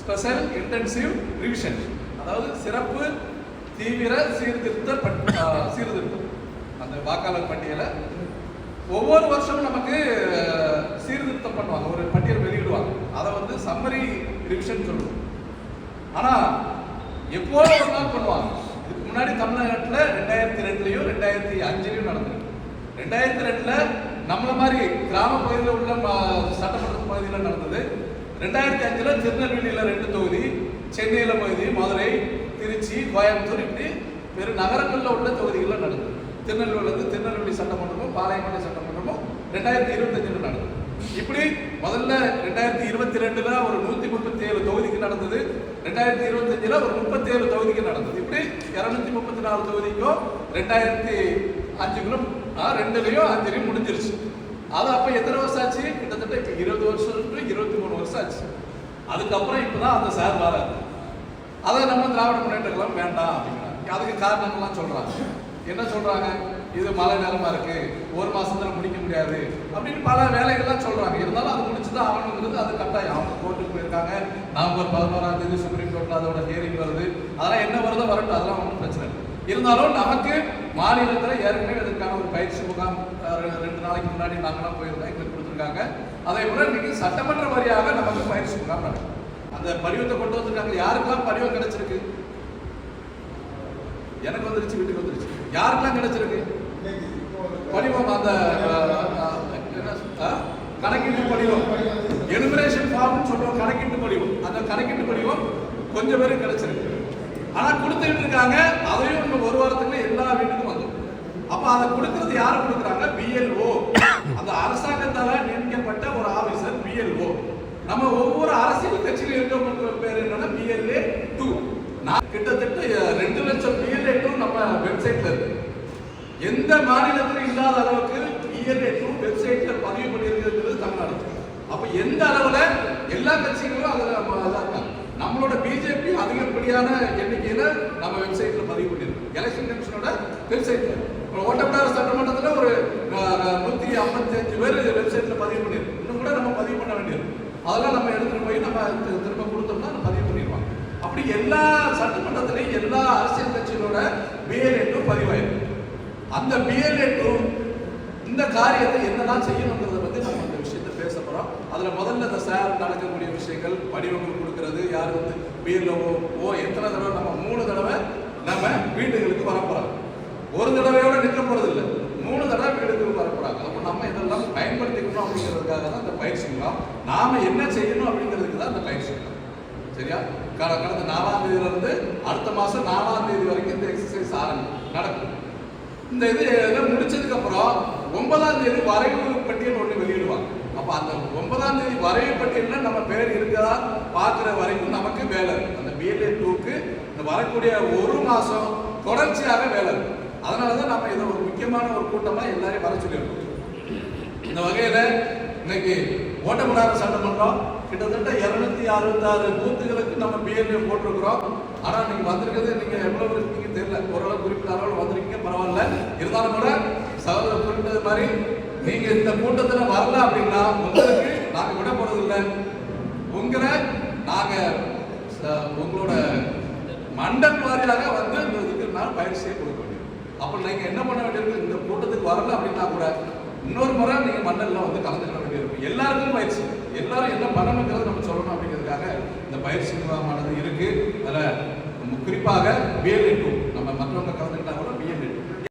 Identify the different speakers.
Speaker 1: Special intensive revision. அதாவது சிறப்பு தீவிர சீர்திருத்த சீர்திருத்தம். அந்த வாக்காளர் பட்டியலை ஒவ்வொரு வருஷமும் நமக்கு சீர்திருத்தம் பண்ணுவாங்க. ஒரு பட்டியல் வெளியிடுவாங்க. அதை வந்து சம்மரி ரிவிஷன் சொல்லுவோம். ஆனால் எப்போது ஒரு பண்ணுவாங்க. இதுக்கு முன்னாடி தமிழ்நாட்டில் ரெண்டாயிரத்தி ரெண்டுலையும் ரெண்டாயிரத்தி அஞ்சுலையும் நடந்தது ரெண்டாயிரத்தி ரெண்டில் நம்மள மாதிரி கிராம பகுதியில் உள்ள சட்டமன்ற பகுதியில் நடந்தது. ரெண்டாயிரத்தி அஞ்சுல திருநெல்வேலியில் ரெண்டு தொகுதி சென்னையில் பகுதி மதுரை திருச்சி கோயம்புத்தூர் இப்படி பெரு நகரங்களில் உள்ள தொகுதிகளில் நடந்தது. திருநெல்வேலியிலேருந்து திருநெல்வேலி சட்டமன்றமும் பாளையங்கோட்டை சட்டமன்றமும் ரெண்டாயிரத்தி இருபத்தஞ்சில் நடந்தது. இப்படி முதல்ல ரெண்டாயிரத்தி இருபத்தி ரெண்டுல ஒரு நூத்தி முப்பத்தி ஏழு தொகுதிக்கு நடந்தது. ரெண்டாயிரத்தி இருபத்தஞ்சுல ஒரு முப்பத்தி ஏழு தொகுதிக்கு நடந்தது. இப்படி இருநூத்தி முப்பத்தி நாலு தொகுதிக்கும் ரெண்டாயிரத்தி அஞ்சுகளும் ரெண்டுலயும் அஞ்சுலையும் முடிஞ்சு அது அப்போ எத்தனை வருஷம் ஆச்சு? கிட்டத்தட்ட இப்போ இருபது வருஷம் இருபத்தி மூணு வருஷம் ஆச்சு. அதுக்கப்புறம் இப்பதான் அந்த சார் வராது அதை நம்ம திராவிட முன்னேற்ற கழகம் வேண்டாம் அப்படிங்கிறாங்க அதுக்கு காரணங்கள்லாம் சொல்கிறாங்க என்ன சொல்கிறாங்க இது மழை நேரமாக இருக்குது ஒரு மாதத்தில் முடிக்க முடியாது அப்படின்னு பல வேலைகள்லாம் சொல்கிறாங்க இருந்தாலும் அது முடிச்சு தான் ஆகணுங்கிறது அது கட்டாயம். அவங்க கோர்ட்டுக்கு போயிருக்காங்க. நவம்பர் பதினோராம் தேதி சுப்ரீம் கோர்ட்டில் அதோட ஹியரிங் வருது. அதெல்லாம் என்ன வருதோ வரட்டும். அதெல்லாம் ஒன்றும் பிரச்சனை இல்லை. இருந்தாலும் நமக்கு மாநிலத்தில் ஏற்கனவே இதற்கான ஒரு பயிற்சி முகாம் ரெண்டு நாளைக்கு முன்னாடி நாங்களாம் போயிருந்தோம் எங்களுக்கு கொடுத்துருக்காங்க. அதே போல இன்னைக்கு சட்டமன்ற வழியாக நமக்கு பயிற்சி முகாம் நடக்கும். அந்த படிவத்தை கொண்டு வந்திருக்காங்க. யாருக்கெல்லாம் படிவம் கிடைச்சிருக்கு? எனக்கு வந்துருச்சு வீட்டுக்கு வந்துருச்சு. யாருக்கெல்லாம் கிடைச்சிருக்கு? படிவம் அந்த என்ன கணக்கீட்டு படிவம். எனுமரேஷன் ஃபார்ம்னு சொல்றோம் கணக்கீட்டு படிவம். அந்த கணக்கீட்டு படிவம் கொஞ்சம் பேருக்கு கிடைச்சிருக்கு. ஆனா கொடுத்துட்டு இருக்காங்க. அதையும் இன்னும் ஒரு வாரத்துக்குள்ள எல்லா வீட்டுக்கும் வந்துடும் அப்ப அதை கொடுக்கறது யாரு கொடுக்குறாங்க? பிஎல்ஓ அந்த அரசாங்கத்தால நியமிக்கப்பட்ட ஒரு ஆபீசர் பிஎல்ஓ நம்ம ஒவ்வொரு அரசியல் கட்சியில் இருக்கவங்க பேர் என்னன்னா பிஎல்ஏ டூ நான் கிட்டத்தட்ட ரெண்டு லட்சம் பிஎல்ஏ டூ நம்ம வெப்சைட்ல இருக்கு. எந்த மாநிலத்திலும் இல்லாத அளவுக்கு பிஎல்ஏ டூ வெப்சைட்ல பதிவு பண்ணியிருக்கிறது தமிழ்நாடு. அப்ப எந்த அளவுல எல்லா கட்சிகளும் அதுல நம்ம நம்மளோட பிஜேபி அதிகப்படியான எண்ணிக்கையில நம்ம வெப்சைட்ல பதிவு பண்ணியிருக்கோம். எலெக்ஷன் கமிஷனோட வெப்சைட்ல இப்போ ஓட்டப்படாத ஒரு நூத்தி ஐம்பத்தி அஞ்சு பேர் வெப்சைட்ல பதிவு பண்ணியிருக்கோம். இன்னும் கூட நம்ம பதிவு பண்ண வேண்டியிருக்கும் அதெல்லாம் நம்ம எடுத்துட்டு போய் நம்ம திரும்ப கொடுத்தோம்னா நம்ம பதிவு பண்ணிடுவாங்க. அப்படி எல்லா சட்டமன்றத்திலையும் எல்லா அரசியல் கட்சிகளோட பிஎல்எட்டும் டூ பதிவாயிருக்கு. அந்த பிஎல்எட்டும் இந்த காரியத்தை என்னதான் செய்யணுங்கிறத பத்தி நம்ம அந்த விஷயத்தை பேச போறோம். அதுல முதல்ல சார் நடக்கக்கூடிய விஷயங்கள் வடிவங்கள் கொடுக்கறது யார் வந்து பிஎல்ஓ ஓ எத்தனை தடவை நம்ம மூணு தடவை நம்ம வீடுகளுக்கு வர ஒரு தடவையோட நிற்க போறது இல்லை. மூணு தடவை வீடுகளுக்கு வர அப்போ நம்ம இதெல்லாம் பயன்படுத்திக்கணும் அப்படிங்கிறதுக்காக தான் இந்த பயிற்சி முகாம் நாம என்ன செய்யணும் அப்படிங்கிறதுக்கு தான் இந்த பயிற்சி முகாம் சரியா? கடந்த நாலாம் தேதியில இருந்து அடுத்த மாசம் நாலாம் தேதி வரைக்கும் இந்த எக்ஸசைஸ் ஆரம்பி நடக்கும். இந்த இது முடிச்சதுக்கு அப்புறம் ஒன்பதாம் தேதி வரைவு பட்டியல் அப்போ அந்த ஒன்பதாம் தேதி வரைவு நம்ம பேர் இருக்கதா பார்க்குற வரைக்கும் நமக்கு வேலை அந்த பிஎல்ஏ டூக்கு இந்த வரக்கூடிய ஒரு மாதம் தொடர்ச்சியாக வேலை இருக்கு. அதனால தான் நம்ம இதை ஒரு முக்கியமான ஒரு கூட்டமாக எல்லாரையும் வர சொல்லியிருக்கோம். இந்த வகையில் இன்னைக்கு ஓட்டப்படாத சட்டமன்றம் கிட்டத்தட்ட இரநூத்தி அறுபத்தாறு பூத்துகளுக்கு நம்ம பிஎல்ஏ போட்டிருக்கிறோம். ஆனால் நீங்கள் வந்திருக்கிறது நீங்கள் எவ்வளோ இருக்கீங்க தெரியல. ஓரளவு குறிப்பிட்ட அளவில் வந்திருக்கீங்க. பரவாயில்ல. இருந்தாலும் கூட சகோதரர் குறிப்பிட்டது மாதிரி நீங்க இந்த கூட்டத்துல வரல அப்படின்னா உங்களுக்கு நாங்க விட போறது இல்லை. உங்களை நாங்க உங்களோட மண்டல் வாரியாக வந்து இந்த இதுக்கு நான் பயிற்சியை கொடுக்க வேண்டியது. அப்போ நீங்க என்ன பண்ண வேண்டியிருக்கு இந்த கூட்டத்துக்கு வரல அப்படின்னா கூட இன்னொரு முறை நீங்க மண்டல்ல வந்து கலந்துக்க வேண்டியிருக்கும் எல்லாருக்கும் பயிற்சி. எல்லாரும் என்ன பண்ணணுங்கிறத நம்ம சொல்லணும் அப்படிங்கிறதுக்காக இந்த பயிற்சி முகாமானது இருக்கு. அதில் குறிப்பாக பிஎல்ஏ டூ நம்ம மற்றவங்க கலந்துக்கிட்ட